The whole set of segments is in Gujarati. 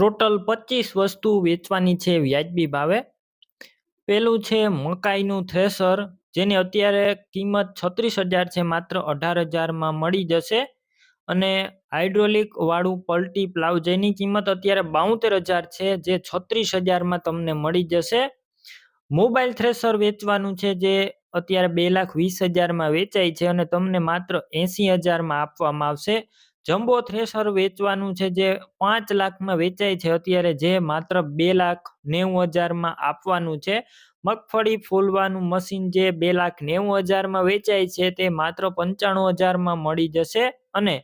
ટોટલ પચીસ વસ્તુ વેચવાની છે વ્યાજબી ભાવે. પેલું છે મકાઈનું થ્રેસર જેની અત્યારે કિંમત છત્રીસ હજાર છે, માત્ર અઢાર હજારમાં મળી જશે. અને હાઇડ્રોલિક વાળું પલટી પ્લાવ, જેની કિંમત અત્યારે બાઉતેર હજાર છે, જે છત્રીસ હજારમાં તમને મળી જશે. મોબાઈલ થ્રેસર વેચવાનું છે, જે અત્યારે બે લાખ વીસ હજારમાં વેચાય છે અને તમને માત્ર એંસી હજારમાં આપવામાં આવશે. જમ્બો થ્રેસર વેચવાનું છે જે પાંચ લાખમાં વેચાય છે. અત્યારે જે માત્ર બે લાખ નેવું હજારમાં આપવાનું છે. મગફળી ફૂલવાનું મશીન જે બે લાખ નેવું હજારમાં વેચાય છે તે માત્ર પંચાણું હજારમાં મળી જશે અને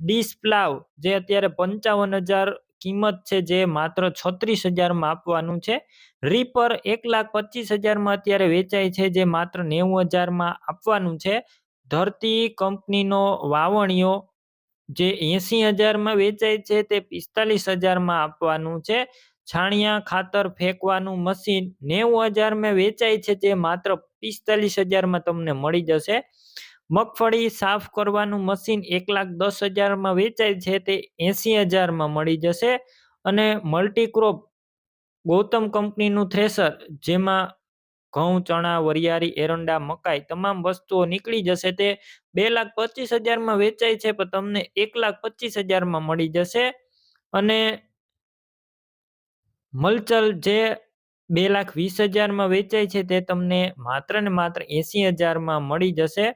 ડિસ્પ્લાવ જે અત્યારે પંચાવન હજાર કિંમત છે જે માત્ર છત્રીસ હજારમાં આપવાનું છે. રીપર એક લાખ પચીસ હજારમાં અત્યારે વેચાય છે જે માત્ર નેવું હજારમાં આપવાનું છે. ધરતી કંપનીનો વાવણીયો જે એંસી હજારમાં વેચાય છે તે પિસ્તાલીસ હજારમાં આપવાનું છે. છાણિયા ખાતર ફેંકવાનું મશીન નેવું હજારમાં વેચાય છે જે માત્ર પિસ્તાલીસ હજારમાં તમને મળી જશે. મગફળી સાફ કરવાનું મશીન એક લાખ દસ હજારમાં વેચાય છે તે એંસી હજારમાં મળી જશે. અને મલ્ટીક્રોપ ગૌતમ કંપનીનું થ્રેસર જેમાં ઘઉં, ચણા, વરિયાળી, એરંડા મકાઈ તમામ વસ્તુઓ નીકળી જશે. તે બે લાખ પચીસ હજારમાં વેચાય છે, પણ તમને એક લાખ પચીસ હજારમાં મળી જશે. અને મલચલ જે બે લાખ વીસ હજારમાં વેચાય છે, તે તમને માત્ર ને માત્ર એંસી હજારમાં મળી જશે.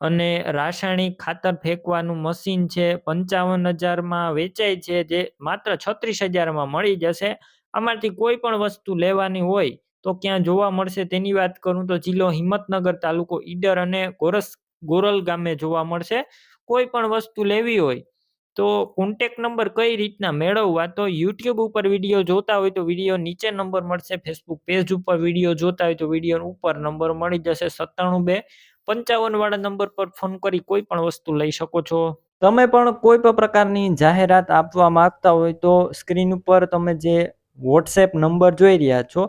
અને રાસાયણિક ખાતર ફેંકવાનું મશીન છે, પંચાવન હજારમાં વેચાય છે, જે માત્ર છત્રીસ હજારમાં મળી જશે. આમાંથી કોઈ પણ વસ્તુ લેવાની હોય તો ક્યાં જોવા મળશે તેની વાત કરું તો જિલ્લો હિંમતનગર તાલુકો ઈડર અને ગોરસ, ગોરલ ગામે જોવા મળશે. કોઈ પણ વસ્તુ લેવી હોય તો કોન્ટેક નંબર કઈ રીતના મેળવવા તો યુટ્યુબ ઉપર વીડિયો જોતા હોય તો વીડિયો નીચે નંબર મળશે. ફેસબુક પેજ ઉપર વીડિયો જોતા હોય તો વીડિયો ઉપર નંબર મળી જશે. સત્તાણું બે પંચાવન વાળા નંબર પર ફોન કરી કોઈ પણ વસ્તુ લઈ શકો છો. તમે પણ કોઈ પણ પ્રકારની જાહેરાત આપવા માંગતા હોય તો સ્ક્રીન ઉપર તમે જે વોટ્સએપ નંબર જોઈ રહ્યા છો